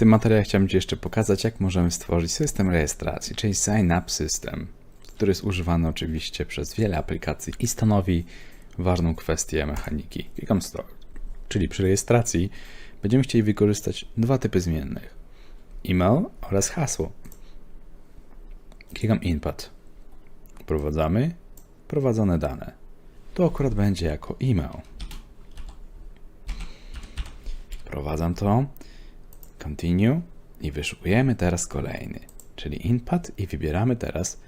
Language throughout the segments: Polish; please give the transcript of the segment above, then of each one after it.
tym materiale chciałem Ci jeszcze pokazać, jak możemy stworzyć system rejestracji, czyli Sign Up System, który jest używany oczywiście przez wiele aplikacji i stanowi ważną kwestię mechaniki. Klikam Start, czyli przy rejestracji będziemy chcieli wykorzystać dwa typy zmiennych. E-mail oraz hasło. Klikam Input. Wprowadzamy prowadzone dane. To akurat będzie jako e-mail. Wprowadzam to. Continue i wyszukujemy teraz kolejny, czyli input i wybieramy teraz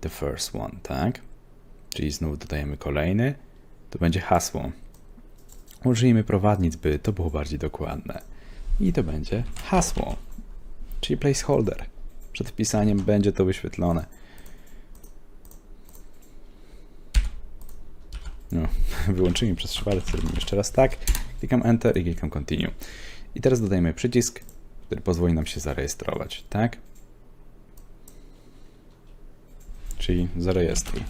the first one, tak? Czyli znów dodajemy kolejny, to będzie hasło. Użyjmy prowadnic, by to było bardziej dokładne. I to będzie hasło, czyli placeholder. Przed wpisaniem będzie to wyświetlone. No, wyłączymy przez przypadek, zrobimy jeszcze raz tak. Klikam Enter i klikam Continue. I teraz dodajemy przycisk, który pozwoli nam się zarejestrować, tak? Czyli zarejestruj.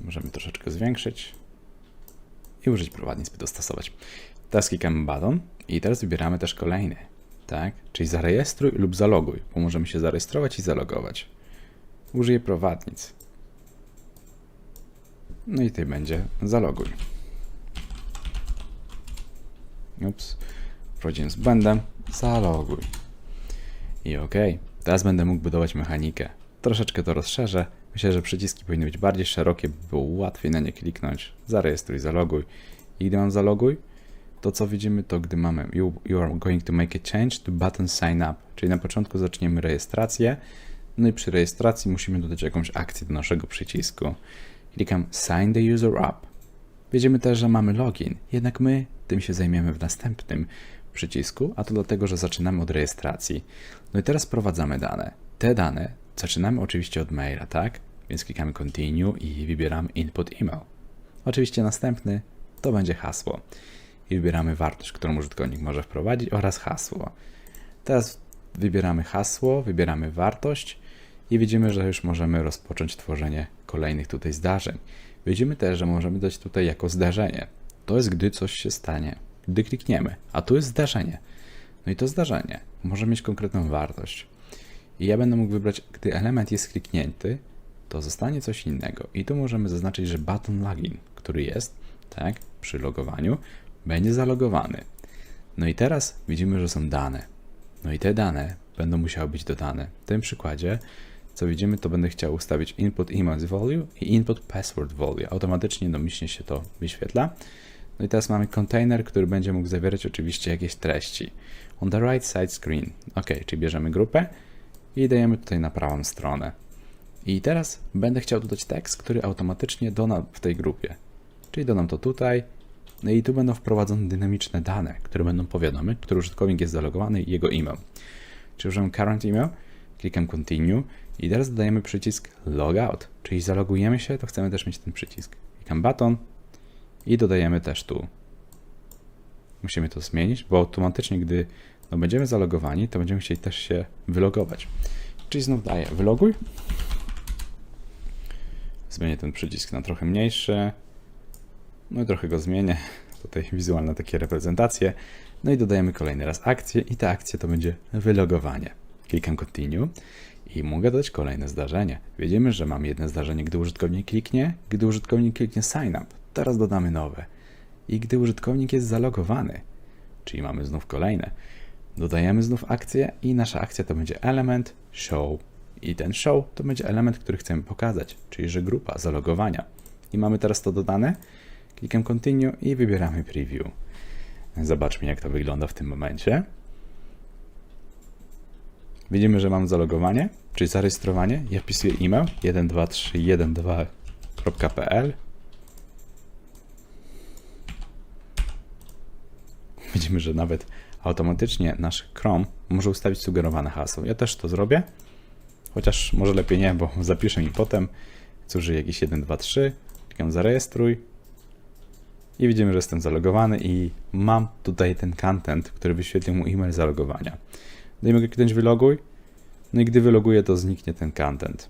Możemy troszeczkę zwiększyć i użyć prowadnic, by dostosować. Teraz klikamy button i teraz wybieramy też kolejny, tak? Czyli zarejestruj lub zaloguj, bo możemy się zarejestrować i zalogować. Użyję prowadnic. No i tutaj będzie zaloguj. Ups. Wchodzimy z błędem. Zaloguj. I ok. Teraz będę mógł budować mechanikę. Troszeczkę to rozszerzę. Myślę, że przyciski powinny być bardziej szerokie, by było łatwiej na nie kliknąć. Zarejestruj, zaloguj. I gdy mam zaloguj, to co widzimy, to gdy mamy you, you are going to make a change to button sign up. Czyli na początku zaczniemy rejestrację. No i przy rejestracji musimy dodać jakąś akcję do naszego przycisku. Klikam Sign the user up. Widzimy też, że mamy login, jednak my tym się zajmiemy w następnym przycisku, a to dlatego, że zaczynamy od rejestracji. No i teraz wprowadzamy dane. Te dane zaczynamy oczywiście od maila, tak? Więc klikamy Continue i wybieramy Input Email. Oczywiście następny to będzie hasło. I wybieramy wartość, którą użytkownik może wprowadzić oraz hasło. Teraz wybieramy hasło, wybieramy wartość i widzimy, że już możemy rozpocząć tworzenie kolejnych tutaj zdarzeń. Widzimy też, że możemy dać tutaj jako zdarzenie. To jest gdy coś się stanie, gdy klikniemy, a tu jest zdarzenie. No i to zdarzenie może mieć konkretną wartość. I ja będę mógł wybrać, gdy element jest kliknięty, to zostanie coś innego. I tu możemy zaznaczyć, że button login, który jest, tak, przy logowaniu, będzie zalogowany. No i teraz widzimy, że są dane. No i te dane będą musiały być dodane. W tym przykładzie co widzimy, to będę chciał ustawić input email value i input password value. Automatycznie domyślnie się to wyświetla. No i teraz mamy container, który będzie mógł zawierać oczywiście jakieś treści. On the right side screen. Ok, czyli bierzemy grupę i dajemy tutaj na prawą stronę. I teraz będę chciał dodać tekst, który automatycznie doda w tej grupie. Czyli dodam to tutaj. No i tu będą wprowadzone dynamiczne dane, które będą powiadomy, który użytkownik jest zalogowany i jego e-mail. Czyli użyłem current email, klikam continue i teraz dodajemy przycisk Logout, czyli zalogujemy się, to chcemy też mieć ten przycisk. Klikam baton i dodajemy też tu. Musimy to zmienić, bo automatycznie, gdy no, będziemy zalogowani, to będziemy chcieli też się wylogować. Czyli znów daję wyloguj. Zmienię ten przycisk na trochę mniejszy. No i trochę go zmienię. Tutaj wizualne takie reprezentacje. No i dodajemy kolejny raz akcję i ta akcja to będzie wylogowanie. Klikam continue i mogę dodać kolejne zdarzenie. Widzimy, że mam jedno zdarzenie, gdy użytkownik kliknie, gdy użytkownik kliknie sign up. Teraz dodamy nowe. I gdy użytkownik jest zalogowany, czyli mamy znów kolejne, dodajemy znów akcję i nasza akcja to będzie element show. I ten show to będzie element, który chcemy pokazać, czyli że grupa zalogowania. I mamy teraz to dodane. Klikam continue i wybieramy preview. Zobaczmy, jak to wygląda w tym momencie. Widzimy, że mam zalogowanie, czyli zarejestrowanie. Ja wpisuję e-mail 12312.pl Widzimy, że nawet automatycznie nasz Chrome może ustawić sugerowane hasło. Ja też to zrobię, chociaż może lepiej nie, bo zapiszę mi potem. Zużyję jakiś 123, klikam zarejestruj i widzimy, że jestem zalogowany i mam tutaj ten content, który wyświetlił mu e-mail zalogowania. Dajmy go kliknąć wyloguj. No i gdy wyloguję, to zniknie ten content.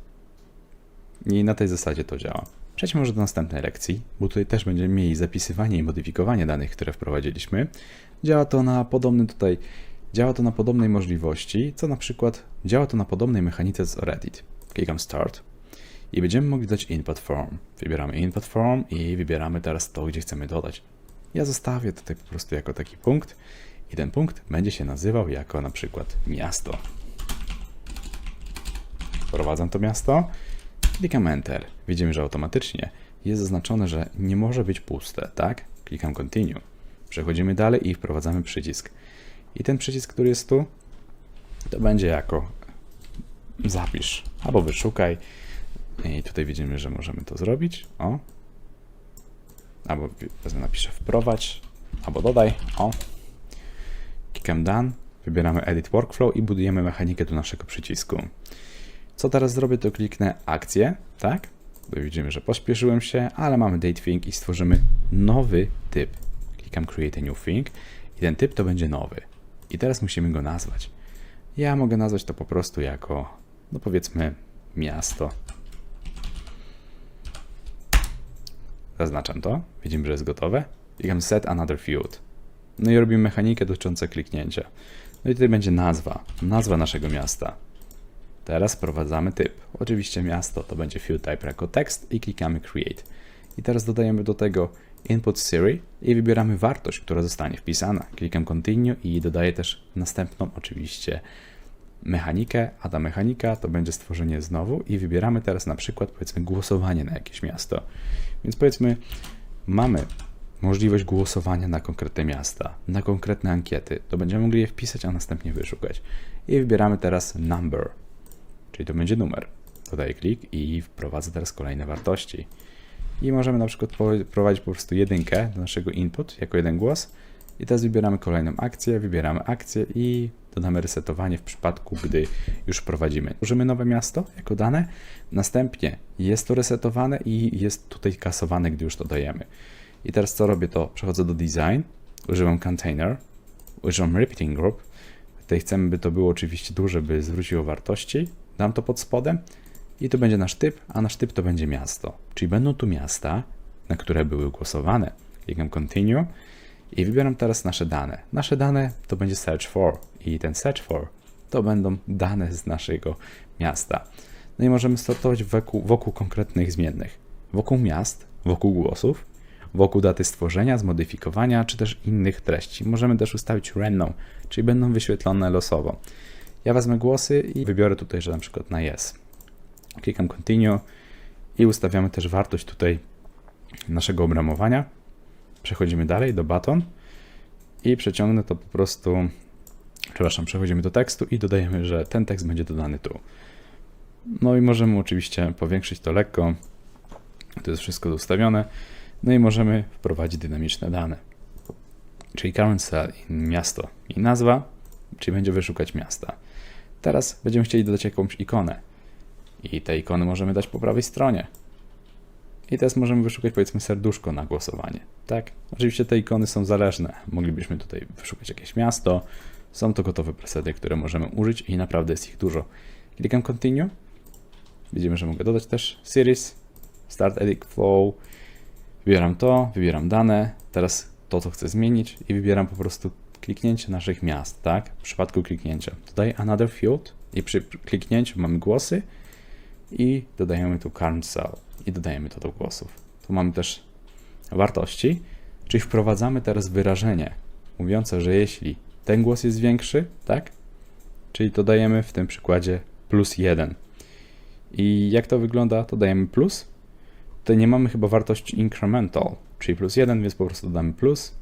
I na tej zasadzie to działa. Przejdźmy może do następnej lekcji, bo tutaj też będziemy mieli zapisywanie i modyfikowanie danych, które wprowadziliśmy. Działa to na podobnym tutaj, działa to na podobnej możliwości, co na przykład działa to na podobnej mechanice z Reddit. Klikam Start i będziemy mogli dać Input Form. Wybieramy Input Form i wybieramy teraz to, gdzie chcemy dodać. Ja zostawię tutaj po prostu jako taki punkt i ten punkt będzie się nazywał jako na przykład miasto. Wprowadzam to miasto, klikam Enter. Widzimy, że automatycznie jest zaznaczone, że nie może być puste, tak? Klikam Continue. Przechodzimy dalej i wprowadzamy przycisk. I ten przycisk, który jest tu, to będzie jako zapisz albo wyszukaj. I tutaj widzimy, że możemy to zrobić. O. Albo napiszę wprowadź, albo dodaj. O. Klikam Done. Wybieramy Edit Workflow i budujemy mechanikę do naszego przycisku. Co teraz zrobię, to kliknę akcję, tak? Widzimy, że pośpieszyłem się, ale mamy date thing i stworzymy nowy typ. Klikam create a new thing i ten typ to będzie nowy. I teraz musimy go nazwać. Ja mogę nazwać to po prostu jako, no powiedzmy, miasto. Zaznaczam to. Widzimy, że jest gotowe. Klikam set another field. No i robimy mechanikę dotyczącą kliknięcia. No i tutaj będzie nazwa. Nazwa naszego miasta. Teraz wprowadzamy typ. Oczywiście miasto to będzie field type jako tekst i klikamy create. I teraz dodajemy do tego input Siri i wybieramy wartość, która zostanie wpisana. Klikam continue i dodaję też następną oczywiście mechanikę, a ta mechanika to będzie stworzenie znowu i wybieramy teraz na przykład powiedzmy głosowanie na jakieś miasto. Więc powiedzmy mamy możliwość głosowania na konkretne miasta, na konkretne ankiety. To będziemy mogli je wpisać, a następnie wyszukać. I wybieramy teraz number, czyli to będzie numer. Dodaję klik i wprowadzę teraz kolejne wartości. I możemy na przykład wprowadzić po prostu jedynkę do naszego input jako jeden głos. I teraz wybieramy kolejną akcję, wybieramy akcję i dodamy resetowanie w przypadku, gdy już wprowadzimy. Użymy nowe miasto jako dane, następnie jest to resetowane i jest tutaj kasowane, gdy już to dajemy. I teraz co robię to? Przechodzę do design, używam container, używam repeating group. Tutaj chcemy, by to było oczywiście duże, by zwróciło wartości. Dam to pod spodem i to będzie nasz typ, a nasz typ to będzie miasto. Czyli będą tu miasta, na które były głosowane. Klikam continue i wybieram teraz nasze dane. Nasze dane to będzie search for i ten search for to będą dane z naszego miasta. No i możemy sortować wokół, wokół konkretnych zmiennych. Wokół miast, wokół głosów, wokół daty stworzenia, zmodyfikowania, czy też innych treści. Możemy też ustawić random, czyli będą wyświetlone losowo. Ja wezmę głosy i wybiorę tutaj, że na przykład na yes. Klikam continue i ustawiamy też wartość tutaj naszego obramowania. Przechodzimy dalej do button i przeciągnę to po prostu, przepraszam, przechodzimy do tekstu i dodajemy, że ten tekst będzie dodany tu. No i możemy oczywiście powiększyć to lekko. To jest wszystko ustawione. No i możemy wprowadzić dynamiczne dane. Czyli current cell miasto i nazwa, czyli będzie wyszukać miasta. Teraz będziemy chcieli dodać jakąś ikonę. I te ikony możemy dać po prawej stronie. I teraz możemy wyszukać powiedzmy serduszko na głosowanie. Tak? Oczywiście te ikony są zależne. Moglibyśmy tutaj wyszukać jakieś miasto. Są to gotowe presety, które możemy użyć i naprawdę jest ich dużo. Klikam continue. Widzimy, że mogę dodać też series, start edit flow. Wybieram to, wybieram dane. Teraz to, co chcę zmienić i wybieram po prostu kliknięcie naszych miast, tak? W przypadku kliknięcia. Dodaję another field i przy kliknięciu mamy głosy i dodajemy tu current cell i dodajemy to do głosów. Tu mamy też wartości, czyli wprowadzamy teraz wyrażenie mówiące, że jeśli ten głos jest większy, tak? Czyli to dajemy w tym przykładzie plus 1. I jak to wygląda? To dajemy plus. Tutaj nie mamy chyba wartości incremental, czyli plus 1, więc po prostu dodamy plus.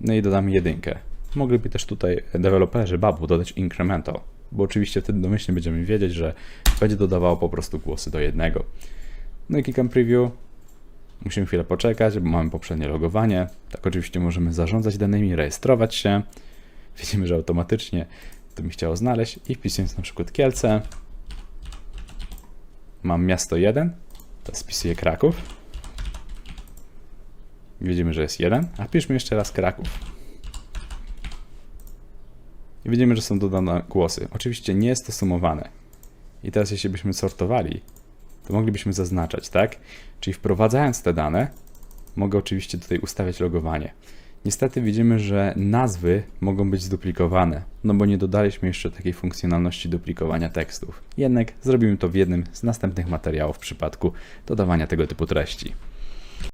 No i dodamy jedynkę. Mogliby też tutaj deweloperzy Babu dodać incremental, bo oczywiście wtedy domyślnie będziemy wiedzieć, że będzie dodawało po prostu głosy do jednego. No i klikam preview. Musimy chwilę poczekać, bo mamy poprzednie logowanie. Tak oczywiście możemy zarządzać danymi, rejestrować się. Widzimy, że automatycznie to mi chciało znaleźć i wpisując na przykład Kielce. Mam miasto 1, teraz wpisuję Kraków. Widzimy, że jest 1, a piszmy jeszcze raz Kraków. I widzimy, że są dodane głosy. Oczywiście nie jest to sumowane. I teraz jeśli byśmy sortowali to moglibyśmy zaznaczać, tak? Czyli wprowadzając te dane, mogę oczywiście tutaj ustawiać logowanie. Niestety widzimy, że nazwy mogą być zduplikowane, no bo nie dodaliśmy jeszcze takiej funkcjonalności duplikowania tekstów. Jednak zrobimy to w jednym z następnych materiałów w przypadku dodawania tego typu treści.